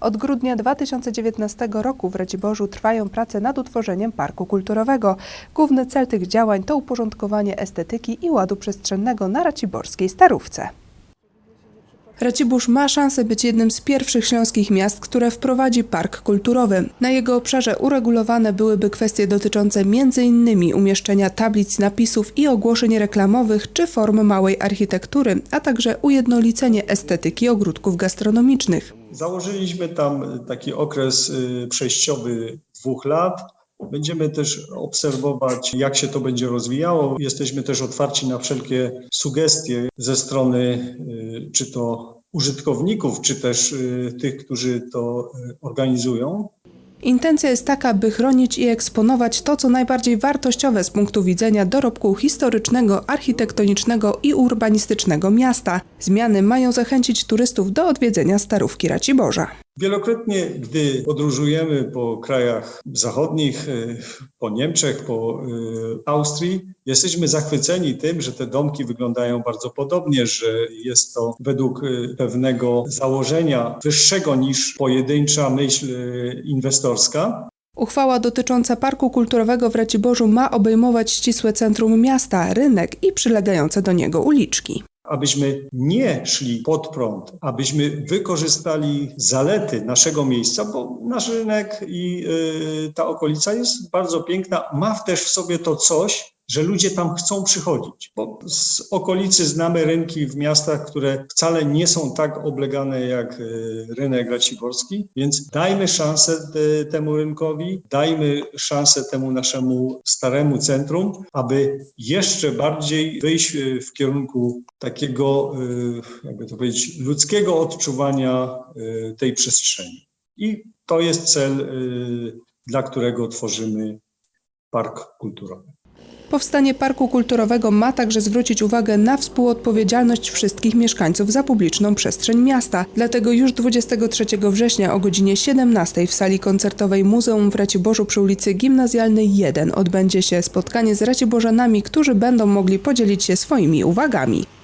Od grudnia 2019 roku w Raciborzu trwają prace nad utworzeniem parku kulturowego. Główny cel tych działań to uporządkowanie estetyki i ładu przestrzennego na raciborskiej Starówce. Racibórz ma szansę być jednym z pierwszych śląskich miast, które wprowadzi park kulturowy. Na jego obszarze uregulowane byłyby kwestie dotyczące m.in. umieszczenia tablic napisów i ogłoszeń reklamowych czy form małej architektury, a także ujednolicenie estetyki ogródków gastronomicznych. Założyliśmy tam taki okres y, przejściowy dwóch lat. Będziemy też obserwować, jak się to będzie rozwijało. Jesteśmy też otwarci na wszelkie sugestie ze strony y, czy to użytkowników, czy też y, tych, którzy to y, organizują. Intencja jest taka, by chronić i eksponować to, co najbardziej wartościowe z punktu widzenia dorobku historycznego, architektonicznego i urbanistycznego miasta. Zmiany mają zachęcić turystów do odwiedzenia Starówki Raciborza. Wielokrotnie, gdy podróżujemy po krajach zachodnich, y, po Niemczech, po y, Austrii, jesteśmy zachwyceni tym, że te domki wyglądają bardzo podobnie, że jest to według y, pewnego założenia wyższego niż pojedyncza myśl inwestorska. Uchwała dotycząca Parku Kulturowego w Raciborzu ma obejmować ścisłe centrum miasta, rynek i przylegające do niego uliczki. Abyśmy nie szli pod prąd, abyśmy wykorzystali zalety naszego miejsca, bo nasz rynek i y, ta okolica jest bardzo piękna, ma też w sobie to coś, że ludzie tam chcą przychodzić, bo z okolicy znamy rynki w miastach, które wcale nie są tak oblegane jak y, rynek raciborski, więc dajmy szansę te, temu rynkowi, dajmy szansę temu naszemu staremu centrum, aby jeszcze bardziej wyjść y, w kierunku takiego, y, jakby to powiedzieć, ludzkiego odczuwania tej przestrzeni. I to jest cel, dla którego tworzymy park kulturowy. Powstanie Parku Kulturowego ma także zwrócić uwagę na współodpowiedzialność wszystkich mieszkańców za publiczną przestrzeń miasta. Dlatego już 23 września o godzinie 17 w sali koncertowej Muzeum w Raciborzu przy ulicy Gimnazjalnej 1 odbędzie się spotkanie z Raciborzanami, którzy będą mogli podzielić się swoimi uwagami.